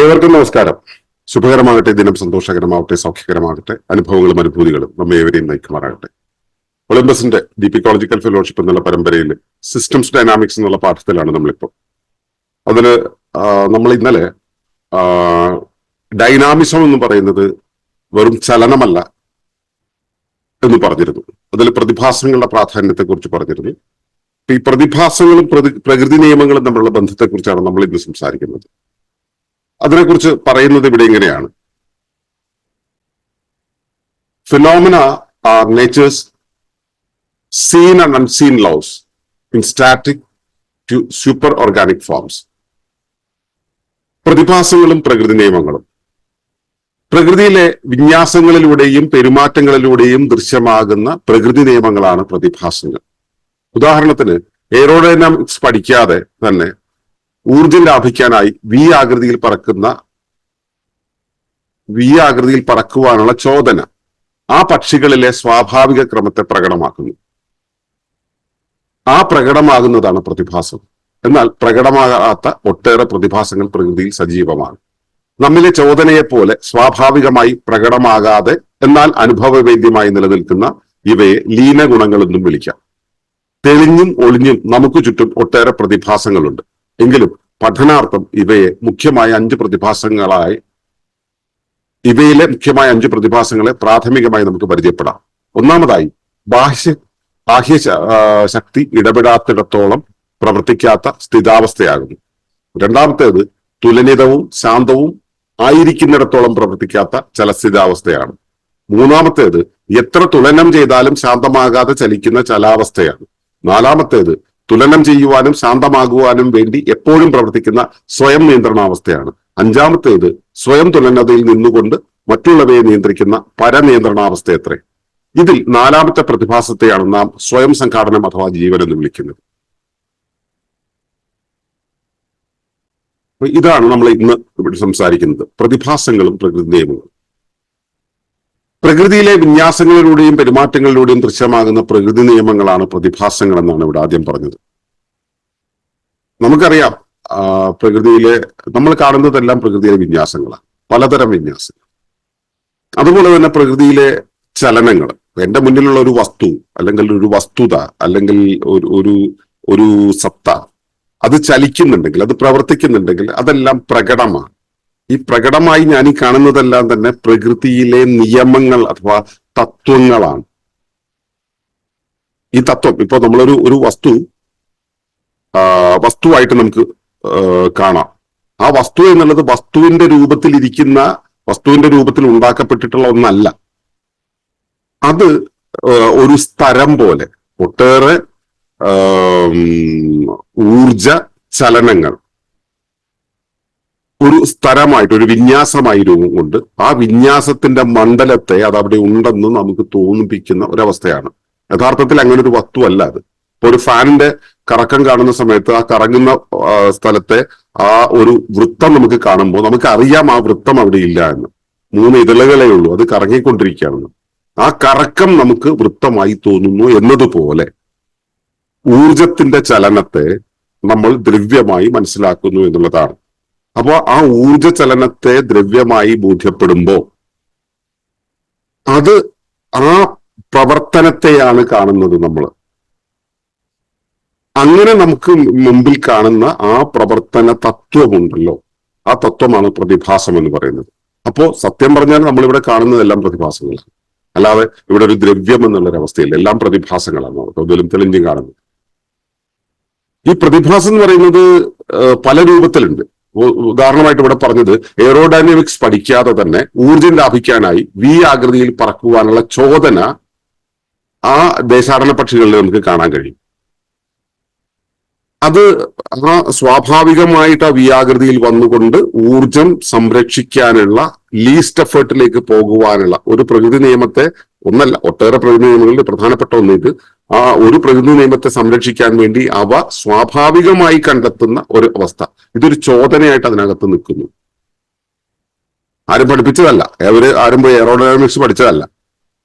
ഏവർക്കും നമസ്കാരം. ശുഭകരമാകട്ടെ ദിനം സന്തോഷകരമാവട്ടെ സൗഖ്യകരമാകട്ടെ അനുഭവങ്ങളും അനുഭൂതികളും നമ്മെ ഏവരെയും നയിക്കുമാറാകട്ടെ. ഒളിമ്പസിന്റെ ഡീപിക്കോളജിക്കൽ ഫെലോഷിപ്പ് എന്നുള്ള പരമ്പരയിൽ സിസ്റ്റംസ് ഡൈനാമിക്സ് എന്നുള്ള പാഠത്തിലാണ് നമ്മളിപ്പോൾ അതിൽ നമ്മൾ ഇന്നലെ ഡൈനാമിസം എന്ന് പറയുന്നത് വെറും ചലനമല്ല എന്ന് പറഞ്ഞിരുന്നു. അതിൽ പ്രതിഭാസങ്ങളുടെ പ്രാധാന്യത്തെ കുറിച്ച് പറഞ്ഞിരുന്നു. ഈ പ്രതിഭാസങ്ങളും പ്രകൃതി നിയമങ്ങളും തമ്മിലുള്ള ബന്ധത്തെക്കുറിച്ചാണ് നമ്മൾ ഇന്ന് സംസാരിക്കുന്നത്. അതിനെക്കുറിച്ച് പറയുന്നത് ഇവിടെ ഇങ്ങനെയാണ്. Phenomena are nature's seen and unseen laws in static to super organic forms പ്രതിഭാസങ്ങളും പ്രകൃതി നിയമങ്ങളും. പ്രകൃതിയിലെ വിന്യാസങ്ങളിലൂടെയും പെരുമാറ്റങ്ങളിലൂടെയും ദൃശ്യമാകുന്ന പ്രകൃതി നിയമങ്ങളാണ് പ്രതിഭാസങ്ങൾ. ഉദാഹരണത്തിന് എയറോഡൈനാമിക്സ് പഠിക്കാതെ തന്നെ ഊർജം ലാഭിക്കാനായി വി ആകൃതിയിൽ പറക്കുന്ന വി ആകൃതിയിൽ പറക്കുവാനുള്ള ചോദന ആ പക്ഷികളിലെ സ്വാഭാവിക ക്രമത്തെ പ്രകടമാക്കുന്നു. ആ പ്രകടമാകുന്നതാണ് പ്രതിഭാസം. എന്നാൽ പ്രകടമാകാത്ത ഒട്ടേറെ പ്രതിഭാസങ്ങൾ പ്രകൃതിയിൽ സജീവമാണ്. നമ്മിലെ ചോദനയെ പോലെ സ്വാഭാവികമായി പ്രകടമാകാതെ എന്നാൽ അനുഭവവേദ്യമായി നിലനിൽക്കുന്ന ഇവയെ ലീന ഗുണങ്ങളെന്നും വിളിക്കാം. തെളിഞ്ഞും ഒളിഞ്ഞും നമുക്ക് ചുറ്റും ഒട്ടേറെ പ്രതിഭാസങ്ങളുണ്ട്. എങ്കിലും പഠനാർത്ഥം ഇവയെ മുഖ്യമായ അഞ്ച് പ്രതിഭാസങ്ങളായി ഇവയിലെ മുഖ്യമായ അഞ്ച് പ്രതിഭാസങ്ങളെ പ്രാഥമികമായി നമുക്ക് പരിചയപ്പെടാം. ഒന്നാമതായി ബാഹ്യ ബാഹ്യ ശക്തി ഇടപെടാത്തിടത്തോളം പ്രവർത്തിക്കാത്ത സ്ഥിതാവസ്ഥയാകുന്നു. രണ്ടാമത്തേത് തുലനിതവും ശാന്തവും ആയിരിക്കുന്നിടത്തോളം പ്രവർത്തിക്കാത്ത ചലസ്ഥിതാവസ്ഥയാണ് മൂന്നാമത്തേത് എത്ര തുലനം ചെയ്താലും ശാന്തമാകാതെ ചലിക്കുന്ന ചലാവസ്ഥയാണ്. നാലാമത്തേത് തുലനം ചെയ്യുവാനും ശാന്തമാകുവാനും വേണ്ടി എപ്പോഴും പ്രവർത്തിക്കുന്ന സ്വയം നിയന്ത്രണാവസ്ഥയാണ്. അഞ്ചാമത്തേത് സ്വയം തുലനതയിൽ നിന്നുകൊണ്ട് മറ്റുള്ളവയെ നിയന്ത്രിക്കുന്ന പരനിയന്ത്രണാവസ്ഥ എത്ര? ഇതിൽ നാലാമത്തെ പ്രതിഭാസത്തെയാണ് നാം സ്വയം സംഘാടനം അഥവാ ജീവൻ എന്ന് വിളിക്കുന്നത്. ഇതാണ് നമ്മൾ ഇന്ന് ഇവിടെ സംസാരിക്കുന്നത്. പ്രതിഭാസങ്ങളും പ്രകൃതി നിയമങ്ങളും. പ്രകൃതിയിലെ വിന്യാസങ്ങളിലൂടെയും പെരുമാറ്റങ്ങളിലൂടെയും ദൃശ്യമാകുന്ന പ്രകൃതി നിയമങ്ങളാണ് പ്രതിഭാസങ്ങൾ എന്നാണ് ഇവിടെ ആദ്യം പറഞ്ഞത്. നമുക്കറിയാം പ്രകൃതിയിലെ നമ്മൾ കാണുന്നതെല്ലാം പ്രകൃതിയിലെ വിന്യാസങ്ങളാണ് പലതരം വിന്യാസങ്ങൾ. അതുപോലെ തന്നെ പ്രകൃതിയിലെ ചലനങ്ങൾ എന്റെ മുന്നിലുള്ള ഒരു വസ്തു അല്ലെങ്കിൽ ഒരു വസ്തുത അല്ലെങ്കിൽ ഒരു ഒരു ഒരു സത്ത അത് ചലിക്കുന്നുണ്ടെങ്കിൽ അത് പ്രവർത്തിക്കുന്നുണ്ടെങ്കിൽ അതെല്ലാം പ്രകടമാണ്. ഈ പ്രകടമായി ഞാൻ ഈ കാണുന്നതെല്ലാം തന്നെ പ്രകൃതിയിലെ നിയമങ്ങൾ അഥവാ തത്വങ്ങളാണ്. ഈ തത്വം ഇപ്പൊ നമ്മളൊരു ഒരു വസ്തു വസ്തുവായിട്ട് നമുക്ക് കാണാം. ആ വസ്തു എന്നുള്ളത് വസ്തുവിന്റെ രൂപത്തിൽ ഇരിക്കുന്ന വസ്തുവിന്റെ രൂപത്തിൽ ഉണ്ടാക്കപ്പെട്ടിട്ടുള്ള ഒന്നല്ല. അത് ഒരു സ്ഥലം പോലെ ഒട്ടേറെ ഊർജ ചലനങ്ങൾ ഒരു സ്ഥലമായിട്ട് ഒരു വിന്യാസമായി രൂപം കൊണ്ട് ആ വിന്യാസത്തിന്റെ മണ്ഡലത്തെ അത് അവിടെ ഉണ്ടെന്ന് നമുക്ക് തോന്നിപ്പിക്കുന്ന ഒരവസ്ഥയാണ്. യഥാർത്ഥത്തിൽ അങ്ങനെ ഒരു വസ്തു അല്ല അത്. ഇപ്പൊ ഒരു ഫാനിന്റെ കറക്കം കാണുന്ന സമയത്ത് ആ കറങ്ങുന്ന സ്ഥലത്തെ ആ ഒരു വൃത്തം നമുക്ക് കാണുമ്പോൾ നമുക്ക് അറിയാം ആ വൃത്തം അവിടെ ഇല്ല എന്ന്. മൂന്ന് ഇതളുകളെ ഉള്ളൂ. അത് കറങ്ങിക്കൊണ്ടിരിക്കുകയാണെന്ന് ആ കറക്കം നമുക്ക് വൃത്തമായി തോന്നുന്നു എന്നതുപോലെ ഊർജത്തിന്റെ ചലനത്തെ നമ്മൾ ദ്രവ്യമായി മനസ്സിലാക്കുന്നു എന്നുള്ളതാണ്. അപ്പോ ആ ഊർജ ചലനത്തെ ദ്രവ്യമായി ബോധ്യപ്പെടുമ്പോ അത് ആ പ്രവർത്തനത്തെയാണ് കാണുന്നത് നമ്മൾ അങ്ങനെ നമുക്ക് മുമ്പിൽ കാണുന്ന ആ പ്രവർത്തന തത്വമുണ്ടല്ലോ ആ തത്വമാണ് പ്രതിഭാസം എന്ന് പറയുന്നത്. അപ്പോ സത്യം പറഞ്ഞാൽ നമ്മളിവിടെ കാണുന്നതെല്ലാം പ്രതിഭാസങ്ങളാണ് അല്ലാതെ ഇവിടെ ഒരു ദ്രവ്യം എന്നുള്ള അവസ്ഥയില്ല. എല്ലാം പ്രതിഭാസങ്ങളാണ്. കൂടുതലും തെളിഞ്ഞും കാണുന്നത് ഈ പ്രതിഭാസം എന്ന് പറയുന്നത് പല രൂപത്തിലുണ്ട്. ഉദാഹരണമായിട്ട് ഇവിടെ പറഞ്ഞത് എയറോഡൈനാമിക്സ് പഠിക്കാതെ തന്നെ ഊർജം ലാഭിക്കാനായി വി ആകൃതിയിൽ പറക്കുവാനുള്ള ചോദന ആ ദേശാടന പക്ഷികളിൽ നമുക്ക് കാണാൻ കഴിയും. അത് ആ സ്വാഭാവികമായിട്ട് ആ വിയാകൃതിയിൽ വന്നുകൊണ്ട് ഊർജം സംരക്ഷിക്കാനുള്ള ലീസ്റ്റ് എഫേർട്ടിലേക്ക് പോകുവാനുള്ള ഒരു പ്രകൃതി നിയമത്തെ ഒന്നല്ല ഒട്ടേറെ പ്രകൃതി നിയമങ്ങളിൽ പ്രധാനപ്പെട്ട ഒന്ന് ഇത് ആ ഒരു പ്രകൃതി നിയമത്തെ സംരക്ഷിക്കാൻ വേണ്ടി അവ സ്വാഭാവികമായി കണ്ടെത്തുന്ന ഒരു അവസ്ഥ. ഇതൊരു ചോദനയായിട്ട് അതിനകത്ത് നിൽക്കുന്നു. ആരും പഠിപ്പിച്ചതല്ല. അവർ ആരും പോയി എയറോഡൈനാമിക്സ് പഠിച്ചതല്ല.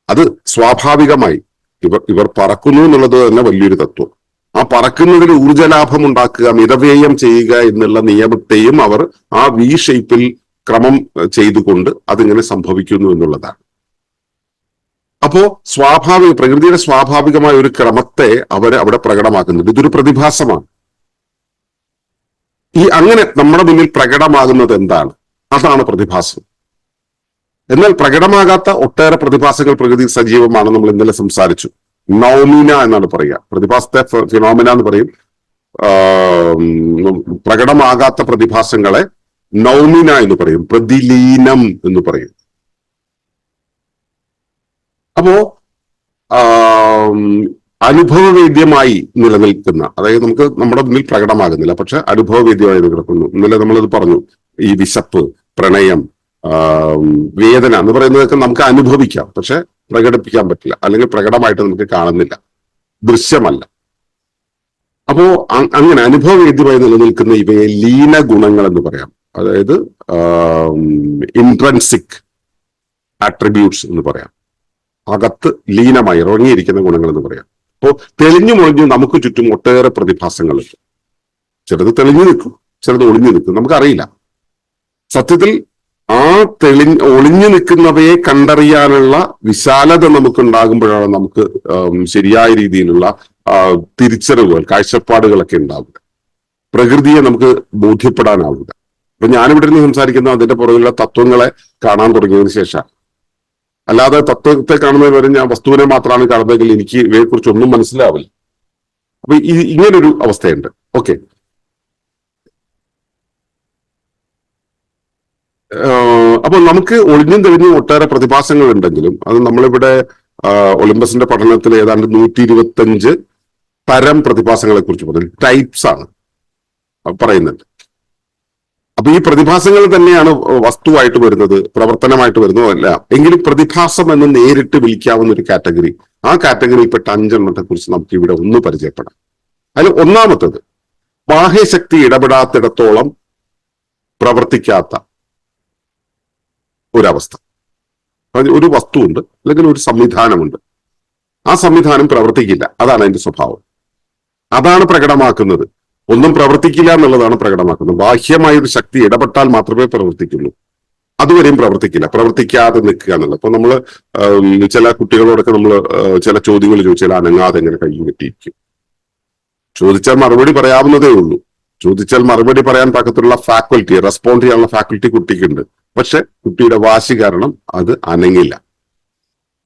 അത് സ്വാഭാവികമായി ഇവർ ഇവർ പറക്കുന്നു എന്നുള്ളത് തന്നെ വലിയൊരു തത്വം. ആ പറക്കുന്നതിന് ഊർജലാഭം ഉണ്ടാക്കുക മിതവ്യയം ചെയ്യുക എന്നുള്ള നിയമത്തെയും അവർ ആ വി ഷേപ്പിൽ ക്രമം ചെയ്തുകൊണ്ട് അതിങ്ങനെ സംഭവിക്കുന്നു എന്നുള്ളതാണ്. അപ്പോ സ്വാഭാവിക പ്രകൃതിയുടെ സ്വാഭാവികമായ ഒരു ക്രമത്തെ അവർ അവിടെ പ്രകടമാക്കുന്നുണ്ട്. ഇതൊരു പ്രതിഭാസമാണ്. ഈ അങ്ങനെ നമ്മുടെ മുന്നിൽ പ്രകടമാകുന്നത് എന്താണ്? അതാണ് പ്രതിഭാസം. എന്നാൽ പ്രകടമാകാത്ത ഒട്ടേറെ പ്രതിഭാസങ്ങൾ പ്രകൃതി സജീവമാണ് നമ്മൾ ഇന്നലെ സംസാരിച്ചു. നൗമീന എന്നാണ് പറയുക. പ്രതിഭാസത്തെ ഫിനോമിന എന്ന് പറയും. പ്രകടമാകാത്ത പ്രതിഭാസങ്ങളെ നൗമിന എന്ന് പറയും. പ്രതിലീനം എന്ന് പറയും. അപ്പോ അനുഭവവേദ്യമായി നിലനിൽക്കുന്ന അതായത് നമുക്ക് നമ്മുടെ മുന്നിൽ പ്രകടമാകുന്നില്ല പക്ഷെ അനുഭവവേദ്യമായി കിടക്കുന്നു ഇന്നലെ നമ്മളത് പറഞ്ഞു ഈ വിശപ്പ് പ്രണയം വേദന എന്ന് പറയുന്നതൊക്കെ നമുക്ക് അനുഭവിക്കാം പക്ഷെ പ്രകടിപ്പിക്കാൻ പറ്റില്ല അല്ലെങ്കിൽ പ്രകടമായിട്ട് നമുക്ക് കാണുന്നില്ല ദൃശ്യമല്ല. അപ്പോ അങ്ങനെ അനുഭവവേദ്യമായി നിലനിൽക്കുന്ന ഇവയെ ലീന ഗുണങ്ങൾ എന്ന് പറയാം. അതായത് ഇൻട്രൻസിക് ആട്രിബ്യൂട്ട്സ് എന്ന് പറയാം. അകത്ത് ലീനമായി ഇറങ്ങിയിരിക്കുന്ന ഗുണങ്ങൾ എന്ന് പറയാം. അപ്പോ തെളിഞ്ഞു മുളിഞ്ഞു നമുക്ക് ചുറ്റും ഒട്ടേറെ പ്രതിഭാസങ്ങളുണ്ട് ചിലത് തെളിഞ്ഞു നിൽക്കും ചിലത് ഒളിഞ്ഞു നിൽക്കും. നമുക്കറിയില്ല. സത്യത്തിൽ ആ തെളി ഒളിഞ്ഞു നിൽക്കുന്നവയെ കണ്ടറിയാനുള്ള വിശാലത നമുക്ക് ഉണ്ടാകുമ്പോഴാണ് നമുക്ക് ശരിയായ രീതിയിലുള്ള തിരിച്ചറിവുകൾ കാഴ്ചപ്പാടുകളൊക്കെ ഉണ്ടാവുക. പ്രകൃതിയെ നമുക്ക് ബോധ്യപ്പെടാനാവുക. അപ്പൊ ഞാനിവിടെ നിന്ന് സംസാരിക്കുന്ന അതിന്റെ പുറകിലുള്ള തത്വങ്ങളെ കാണാൻ തുടങ്ങിയതിന് ശേഷം അല്ലാതെ തത്വത്തെ കാണുന്നത് വരെ ഞാൻ വസ്തുവിനെ മാത്രമാണ് കാണുന്നതെങ്കിൽ എനിക്ക് ഇവയെ കുറിച്ച് ഒന്നും മനസ്സിലാവില്ല. അപ്പൊ ഈ ഇങ്ങനൊരു അവസ്ഥയുണ്ട്. ഓക്കെ. അപ്പൊ നമുക്ക് ഒളിഞ്ഞും തെളിഞ്ഞും ഒട്ടേറെ പ്രതിഭാസങ്ങൾ ഉണ്ടെങ്കിലും അത് നമ്മളിവിടെ ഒളിമ്പസിന്റെ പഠനത്തിൽ ഏതാണ്ട് നൂറ്റി ഇരുപത്തി അഞ്ച് തരം പ്രതിഭാസങ്ങളെ കുറിച്ച് പറഞ്ഞു. ടൈപ്സ് ആണ്. പറയുന്നുണ്ട്. അപ്പൊ ഈ പ്രതിഭാസങ്ങൾ തന്നെയാണ് വസ്തുവായിട്ട് വരുന്നത് പ്രവർത്തനമായിട്ട് വരുന്നതല്ല എങ്കിലും പ്രതിഭാസം എന്ന് നേരിട്ട് വിളിക്കാവുന്ന ഒരു കാറ്റഗറി. ആ കാറ്റഗറിയിൽപ്പെട്ട അഞ്ചെണ്ണത്തെ കുറിച്ച് നമുക്ക് ഇവിടെ ഒന്ന് പരിചയപ്പെടാം. അതിൽ ഒന്നാമത്തത് ബാഹ്യശക്തി ഇടപെടാത്തിടത്തോളം പ്രവർത്തിക്കാത്ത ഒരവസ്ഥ. ഒരു വസ്തുവുണ്ട് അല്ലെങ്കിൽ ഒരു സംവിധാനമുണ്ട്. ആ സംവിധാനം പ്രവർത്തിക്കില്ല. അതാണ് അതിന്റെ സ്വഭാവം. അതാണ് പ്രകടമാക്കുന്നത്. ഒന്നും പ്രവർത്തിക്കില്ല എന്നുള്ളതാണ് പ്രകടമാക്കുന്നത്. ബാഹ്യമായ ഒരു ശക്തി ഇടപെട്ടാൽ മാത്രമേ പ്രവർത്തിക്കുള്ളൂ. അതുവരെയും പ്രവർത്തിക്കില്ല. പ്രവർത്തിക്കാതെ നിൽക്കുക എന്നുള്ളത്. അപ്പൊ നമ്മൾ ചില കുട്ടികളോടൊക്കെ നമ്മൾ ചില ചോദ്യങ്ങൾ ചോദിച്ചാൽ അനങ്ങാതെ എങ്ങനെ കൈ കെട്ടിയിരിക്കും ചോദിച്ചാൽ മറുപടി പറയാവുന്നതേ ഉള്ളൂ. ചോദിച്ചാൽ മറുപടി പറയാൻ പാകത്തിലുള്ള ഫാക്കൽറ്റി റെസ്പോണ്ട് ചെയ്യാനുള്ള ഫാക്കൽറ്റി കുട്ടിക്കുണ്ട്. പക്ഷെ കുട്ടിയുടെ വാശി കാരണം അത് അനങ്ങില്ല.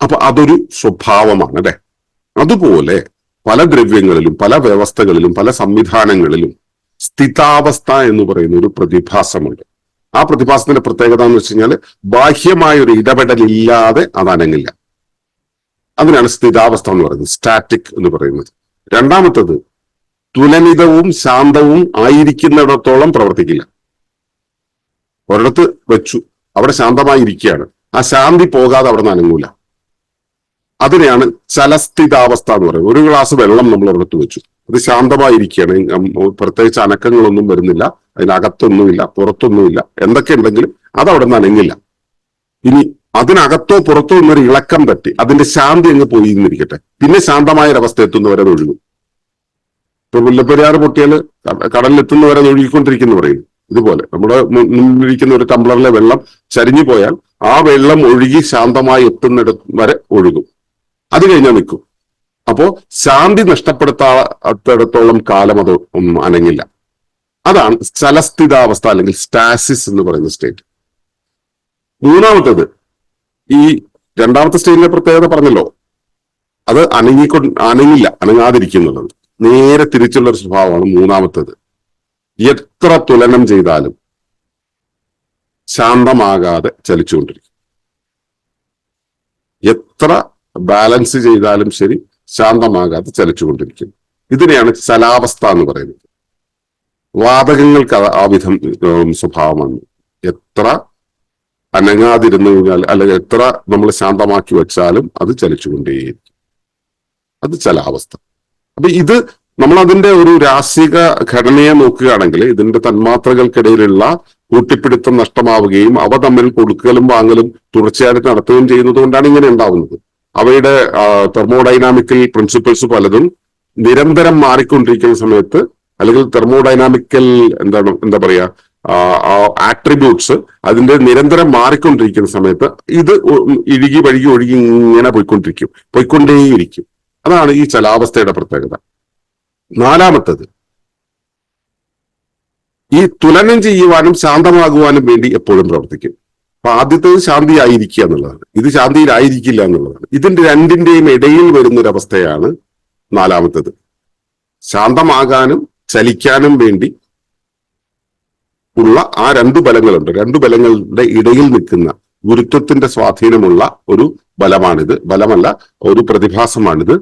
അപ്പൊ അതൊരു സ്വഭാവമാണ് അല്ലെ? അതുപോലെ പല ദ്രവ്യങ്ങളിലും പല വ്യവസ്ഥകളിലും പല സംവിധാനങ്ങളിലും സ്ഥിതാവസ്ഥ എന്ന് പറയുന്ന ഒരു പ്രതിഭാസമുണ്ട്. ആ പ്രതിഭാസത്തിന്റെ പ്രത്യേകത എന്ന് വെച്ച് കഴിഞ്ഞാൽ ബാഹ്യമായ ഒരു ഇടപെടലില്ലാതെ അത് അനങ്ങില്ല. അതിനാണ് സ്ഥിതാവസ്ഥ എന്ന് പറയുന്നത് സ്റ്റാറ്റിക് എന്ന് പറയുന്നത്. രണ്ടാമത്തത് തുലനിതവും ശാന്തവും ആയിരിക്കുന്നിടത്തോളം പ്രവർത്തിക്കില്ല. ഒരിടത്ത് വെച്ചു അവിടെ ശാന്തമായി ഇരിക്കുകയാണ് ആ ശാന്തി പോകാതെ അവിടെ നിന്ന് അനങ്ങൂല. അതിനെയാണ് ചലസ്ഥിതാവസ്ഥ എന്ന് പറയുന്നത്. ഒരു ഗ്ലാസ് വെള്ളം നമ്മൾ എടുത്തു വെച്ചു. അത് ശാന്തമായിരിക്കുകയാണ്. പ്രത്യേകിച്ച് അനക്കങ്ങളൊന്നും വരുന്നില്ല. അതിനകത്തൊന്നുമില്ല പുറത്തൊന്നുമില്ല. എന്തൊക്കെ ഉണ്ടെങ്കിലും അത് അവിടെ നിന്ന് അനങ്ങില്ല. ഇനി അതിനകത്തോ പുറത്തോ എന്നൊരു ഇളക്കം പറ്റി അതിന്റെ ശാന്തി അങ്ങ് പോയി എന്നിരിക്കട്ടെ. പിന്നെ ശാന്തമായ ഒരവസ്ഥ എത്തുന്നവരെ ഒഴുകും. ഇപ്പൊ മുല്ലപ്പെരിയാറ് പൊട്ടിയാൽ കടലിലെത്തുന്നവരെ ഒഴുകിക്കൊണ്ടിരിക്കുന്നു പറയുന്നു. ഇതുപോലെ നമ്മുടെ മുന്നിലിരിക്കുന്ന ഒരു ടംബ്ലറിലെ വെള്ളം ചരിഞ്ഞു പോയാൽ ആ വെള്ളം ഒഴുകി ശാന്തമായി എത്തുന്നിടത്ത് വരെ ഒഴുകും. അത് കഴിഞ്ഞാൽ നിൽക്കും. അപ്പോ ശാന്തി നഷ്ടപ്പെടുത്താത്തിടത്തോളം കാലം അത് ഒന്നും അനങ്ങില്ല. അതാണ് സ്ഥലസ്ഥിതാവസ്ഥ അല്ലെങ്കിൽ സ്റ്റാസിസ് എന്ന് പറയുന്ന സ്റ്റേറ്റ് മൂന്നാമത്തേത് ഈ രണ്ടാമത്തെ സ്റ്റേറ്റിന്റെ പ്രത്യേകത പറഞ്ഞല്ലോ. അത് അനങ്ങിക്കൊ അനങ്ങില്ല അനങ്ങാതിരിക്കുന്നുള്ളത്. നേരെ തിരിച്ചുള്ള ഒരു സ്വഭാവമാണ് മൂന്നാമത്തേത്. എത്ര തുലനം ചെയ്താലും ശാന്തമാകാതെ ചലിച്ചുകൊണ്ടിരിക്കും. എത്ര ബാലൻസ് ചെയ്താലും ശരി ശാന്തമാകാതെ ചലിച്ചുകൊണ്ടിരിക്കും ഇതിനെയാണ് ചലാവസ്ഥ എന്ന് പറയുന്നത്. വാതകങ്ങൾക്ക് ആ വിധം സ്വഭാവമാണ്. എത്ര അനങ്ങാതിരുന്നു കഴിഞ്ഞാൽ അല്ലെങ്കിൽ എത്ര നമ്മൾ ശാന്തമാക്കി വെച്ചാലും അത് ചലിച്ചുകൊണ്ടേയിരിക്കും. അത് ചലാവസ്ഥ. അപ്പൊ ഇത് നമ്മൾ അതിന്റെ ഒരു രാശിക ഘടനയെ നോക്കുകയാണെങ്കിൽ ഇതിന്റെ തന്മാത്രകൾക്കിടയിലുള്ള കൂട്ടിപ്പിടുത്തം നഷ്ടമാവുകയും അവ തമ്മിൽ കൊടുക്കലും വാങ്ങലും തുടർച്ചയായിട്ട് നടത്തുകയും ചെയ്യുന്നത് കൊണ്ടാണ് ഇങ്ങനെ ഉണ്ടാവുന്നത്. അവയുടെ തെർമോഡൈനാമിക്കൽ പ്രിൻസിപ്പിൾസ് പലതും നിരന്തരം മാറിക്കൊണ്ടിരിക്കുന്ന സമയത്ത് അല്ലെങ്കിൽ തെർമോഡൈനാമിക്കൽ എന്താണ് എന്താ പറയാ ആട്രിബ്യൂട്ട്സ് അതിന്റെ നിരന്തരം മാറിക്കൊണ്ടിരിക്കുന്ന സമയത്ത് ഇത് ഇഴുകി വഴുകി ഒഴുകി ഇങ്ങനെ പോയിക്കൊണ്ടിരിക്കും പോയിക്കൊണ്ടേയിരിക്കും. അതാണ് ഈ ചലാവസ്ഥയുടെ പ്രത്യേകത. നാലാമത്തത് ഈ തുലനം ചെയ്യുവാനും ശാന്തമാകുവാനും വേണ്ടി എപ്പോഴും പ്രവർത്തിക്കും. അപ്പൊ ആദ്യത്തേത് ശാന്തിയായിരിക്കുക എന്നുള്ളതാണ്. ഇത് ശാന്തിയിലായിരിക്കില്ല എന്നുള്ളതാണ്. ഇതിന്റെ രണ്ടിന്റെയും ഇടയിൽ വരുന്നൊരവസ്ഥയാണ് നാലാമത്തേത്. ശാന്തമാകാനും ചലിക്കാനും വേണ്ടി ഉള്ള ആ രണ്ട് ബലങ്ങളുണ്ട്. രണ്ട് ബലങ്ങളുടെ ഇടയിൽ നിൽക്കുന്ന ഗുരുത്വത്തിന്റെ സ്വാധീനമുള്ള ഒരു ബലമാണിത്. ബലമല്ല ഒരു പ്രതിഭാസമാണിത്.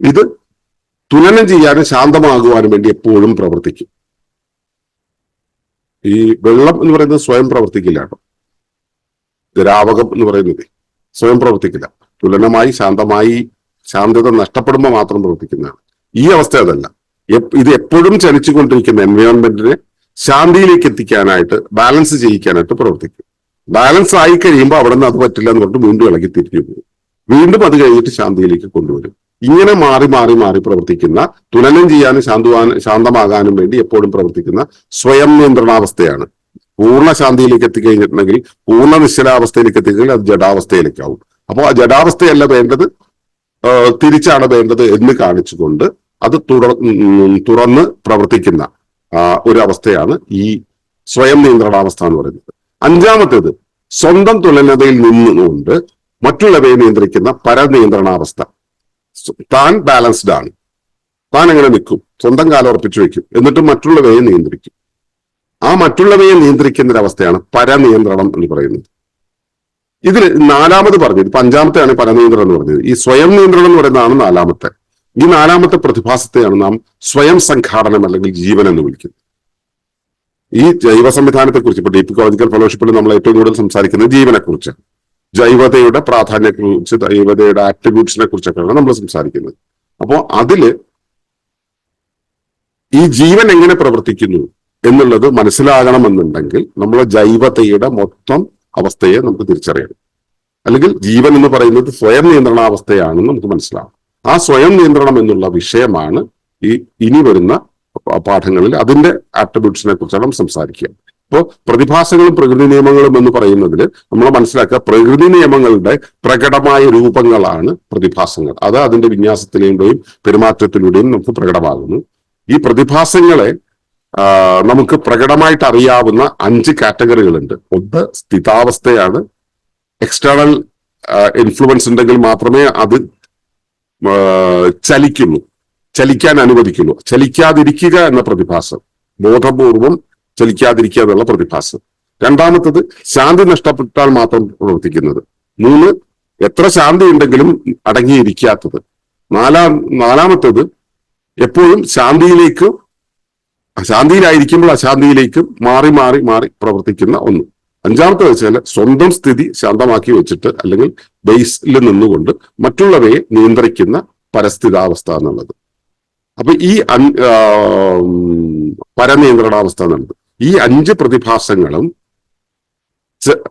ഇത് തുലനം ചെയ്യാനും ശാന്തമാകുവാനും വേണ്ടി എപ്പോഴും പ്രവർത്തിക്കും. ഈ വെള്ളം എന്ന് പറയുന്നത് സ്വയം പ്രവർത്തിക്കില്ല ദ്രാവകം എന്ന് പറയുന്നത് സ്വയം പ്രവർത്തിക്കില്ല. തുലനമായി ശാന്തമായി ശാന്തത നഷ്ടപ്പെടുമ്പോൾ മാത്രം പ്രവർത്തിക്കുന്നതാണ്. ഈ അവസ്ഥ അതല്ല. ഇത് എപ്പോഴും ചലിച്ചുകൊണ്ടിരിക്കുന്ന എൻവയോൺമെന്റിനെ ശാന്തിയിലേക്ക് എത്തിക്കാനായിട്ട് ബാലൻസ് ചെയ്യിക്കാനായിട്ട് പ്രവർത്തിക്കും. ബാലൻസ് ആയി കഴിയുമ്പോൾ അവിടെ നിന്ന് അത് പറ്റില്ല എന്ന് പറഞ്ഞിട്ട് വീണ്ടും ഇളകി തിരിഞ്ഞു പോകും. വീണ്ടും അത് കഴിഞ്ഞിട്ട് ശാന്തിയിലേക്ക് കൊണ്ടുവരും. ഇങ്ങനെ മാറി മാറി മാറി പ്രവർത്തിക്കുന്ന തുലനം ചെയ്യാനും ശാന്തമാകാനും വേണ്ടി എപ്പോഴും പ്രവർത്തിക്കുന്ന സ്വയം നിയന്ത്രണാവസ്ഥയാണ് പൂർണ ശാന്തിയിലേക്ക് എത്തിക്കഴിഞ്ഞിട്ടുണ്ടെങ്കിൽ പൂർണ നിശ്ചലാവസ്ഥയിലേക്ക് എത്തിക്കഴിഞ്ഞാൽ അത് ജഡാവസ്ഥയിലേക്കാവും അപ്പോൾ ആ ജഡാവസ്ഥയല്ല വേണ്ടത് തിരിച്ചാണ് വേണ്ടത് എന്ന് കാണിച്ചുകൊണ്ട് അത് തുറ തുറന്ന് പ്രവർത്തിക്കുന്ന ഒരു അവസ്ഥയാണ് ഈ സ്വയം നിയന്ത്രണാവസ്ഥ എന്ന് പറയുന്നത്. അഞ്ചാമത്തേത് സ്വന്തം തുലനതയിൽ നിന്നുകൊണ്ട് മറ്റുള്ളവയെ നിയന്ത്രിക്കുന്ന പരനിയന്ത്രണാവസ്ഥ. താൻ ബാലൻസ്ഡ് ആണ്. താൻ എങ്ങനെ നിൽക്കും? സ്വന്തം കാലം ഉറപ്പിച്ചു വെക്കും എന്നിട്ട് മറ്റുള്ളവയെ നിയന്ത്രിക്കും. ആ മറ്റുള്ളവയെ നിയന്ത്രിക്കുന്ന ഒരു അവസ്ഥയാണ് പരനിയന്ത്രണം എന്ന് പറയുന്നത്. ഇതിൽ നാലാമത് പറഞ്ഞത് ഇപ്പൊ അഞ്ചാമത്തെയാണ് പരനിയന്ത്രണം എന്ന് പറഞ്ഞത്. ഈ സ്വയം നിയന്ത്രണം എന്ന് പറയുന്നതാണ് നാലാമത്തെ. ഈ നാലാമത്തെ പ്രതിഭാസത്തെയാണ് നാം സ്വയം സംഘാടനം അല്ലെങ്കിൽ ജീവൻ എന്ന് വിളിക്കുന്നത്. ഈ ജൈവ സംവിധാനത്തെ കുറിച്ച് ഇപ്പൊ ഡീപ് ഇക്കോളജിക്കൽ ഫെലോഷിപ്പിൽ നമ്മൾ ഏറ്റവും കൂടുതൽ സംസാരിക്കുന്നത് ജീവനെ കുറിച്ചാണ് ജൈവതയുടെ പ്രാധാന്യത്തെ കുറിച്ച് ജൈവതയുടെ ആട്രിബ്യൂട്ട്സിനെ കുറിച്ചൊക്കെയാണ് നമ്മൾ സംസാരിക്കുന്നത്. അപ്പോൾ അതിൽ ഈ ജീവൻ എങ്ങനെ പ്രവർത്തിക്കുന്നു? എന്നുള്ളത് മനസ്സിലാകണമെന്നുണ്ടെങ്കിൽ നമ്മുടെ ജൈവതയുടെ മൊത്തം അവസ്ഥയെ നമുക്ക് തിരിച്ചറിയണം. അല്ലെങ്കിൽ ജീവൻ എന്ന് പറയുന്നത് സ്വയം നിയന്ത്രണാവസ്ഥയാണെന്ന് നമുക്ക് മനസ്സിലാവും ആ സ്വയം നിയന്ത്രണം എന്നുള്ള വിഷയമാണ് ഈ ഇനി വരുന്ന പാഠങ്ങളിൽ അതിന്റെ ആട്രിബ്യൂട്ട്സിനെ കുറിച്ചാണ് നമ്മൾ സംസാരിക്കുക. ഇപ്പോൾ പ്രതിഭാസങ്ങളും പ്രകൃതി നിയമങ്ങളും എന്ന് പറയുന്നതിൽ നമ്മൾ മനസ്സിലാക്കുക പ്രകൃതി നിയമങ്ങളുടെ പ്രകടമായ രൂപങ്ങളാണ് പ്രതിഭാസങ്ങൾ. അത് അതിന്റെ വിന്യാസത്തിലൂടെയും പെരുമാറ്റത്തിലൂടെയും നമുക്ക് പ്രകടമാകുന്നു. ഈ പ്രതിഭാസങ്ങളെ നമുക്ക് പ്രകടമായിട്ട് അറിയാവുന്ന അഞ്ച് കാറ്റഗറികളുണ്ട്. ഒന്ന് സ്ഥിതാവസ്ഥയാണ്. എക്സ്റ്റേണൽ ഇൻഫ്ലുവൻസ് ഉണ്ടെങ്കിൽ മാത്രമേ അത് ചലിക്കുന്നു. ചലിക്കാൻ അനുവദിക്കുള്ളൂ ചലിക്കാതിരിക്കുക എന്ന പ്രതിഭാസം. ബോധപൂർവം ചലിക്കാതിരിക്കുക എന്നുള്ള പ്രതിഭാസം. രണ്ടാമത്തത് ശാന്തി നഷ്ടപ്പെട്ടാൽ മാത്രം പ്രവർത്തിക്കുന്നത്. മൂന്ന് എത്ര ശാന്തി ഉണ്ടെങ്കിലും അടങ്ങിയിരിക്കാത്തത്. നാലാം നാലാമത്തത് എപ്പോഴും ശാന്തിയിലേക്ക് ശാന്തിയിലായിരിക്കുമ്പോൾ അശാന്തിയിലേക്ക് മാറി മാറി മാറി പ്രവർത്തിക്കുന്ന ഒന്ന്. അഞ്ചാമത്തെ വെച്ചാൽ സ്വന്തം സ്ഥിതി ശാന്തമാക്കി വെച്ചിട്ട് അല്ലെങ്കിൽ ബേസിൽ നിന്നുകൊണ്ട് മറ്റുള്ളവയെ നിയന്ത്രിക്കുന്ന പരസ്ഥിതാവസ്ഥ എന്നുള്ളത്. അപ്പൊ ഈ പരനിയന്ത്രണാവസ്ഥ എന്നുള്ളത്. ഈ അഞ്ച് പ്രതിഭാസങ്ങളും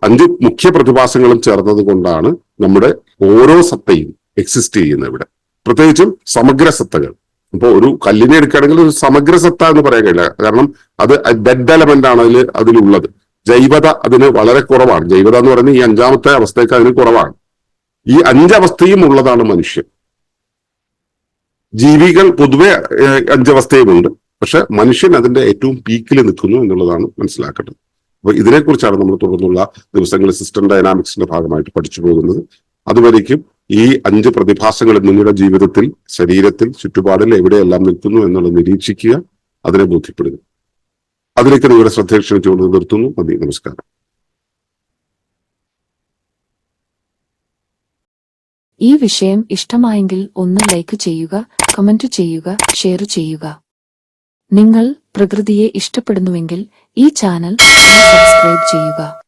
അഞ്ച് മുഖ്യ പ്രതിഭാസങ്ങളും ചേർന്നത് കൊണ്ടാണ് നമ്മുടെ ഓരോ സത്തയും എക്സിസ്റ്റ് ചെയ്യുന്നത് ഇവിടെ. പ്രത്യേകിച്ചും സമഗ്ര സത്തകൾ. ഇപ്പൊ ഒരു കല്ലിനെ എടുക്കുകയാണെങ്കിൽ ഒരു സമഗ്ര സത്ത എന്ന് പറയാൻ കഴിയില്ല. കാരണം അത് ഡെഡ് എലമെന്റ് ആണ് അതിൽ അതിലുള്ളത്. ജൈവത അതിന് വളരെ കുറവാണ്. ജൈവത എന്ന് പറയുന്നത് ഈ അഞ്ചാമത്തെ അവസ്ഥയ്ക്ക് അതിന് കുറവാണ്. ഈ അഞ്ചവസ്ഥയും ഉള്ളതാണ് മനുഷ്യൻ. ജീവികൾ പൊതുവെ അഞ്ചവസ്ഥയുമുണ്ട് പക്ഷെ മനുഷ്യൻ അതിന്റെ ഏറ്റവും പീക്കിൽ നിൽക്കുന്നു എന്നുള്ളതാണ് മനസ്സിലാക്കേണ്ടത്. അപ്പൊ ഇതിനെക്കുറിച്ചാണ് നമ്മൾ തുടർന്നുള്ള ദിവസങ്ങളിൽ സിസ്റ്റം ഡയനാമിക്സിന്റെ ഭാഗമായിട്ട് പഠിച്ചു പോകുന്നത്. അതുവരേക്കും ഈ അഞ്ച് പ്രതിഭാസങ്ങൾ നിങ്ങളുടെ ജീവിതത്തിൽ ശരീരത്തിൽ ചുറ്റുപാടിൽ എവിടെയെല്ലാം നിൽക്കുന്നു എന്നുള്ളത് നിരീക്ഷിക്കുക അതിനെ ബോധ്യപ്പെടുക. അതിലേക്ക് നിങ്ങളുടെ ശ്രദ്ധ ക്ഷണിച്ചുകൊണ്ട് നിർത്തുന്നു. നന്ദി നമസ്കാരം. ഈ വിഷയം ഇഷ്ടമായെങ്കിൽ ഒന്ന് ലൈക്ക് ചെയ്യുക കമന്റ് ചെയ്യുക ഷെയർ ചെയ്യുക. നിങ്ങൾ പ്രകൃതിയെ ഇഷ്ടപ്പെടുന്നുവെങ്കിൽ ഈ ചാനൽ സബ്സ്ക്രൈബ് ചെയ്യുക.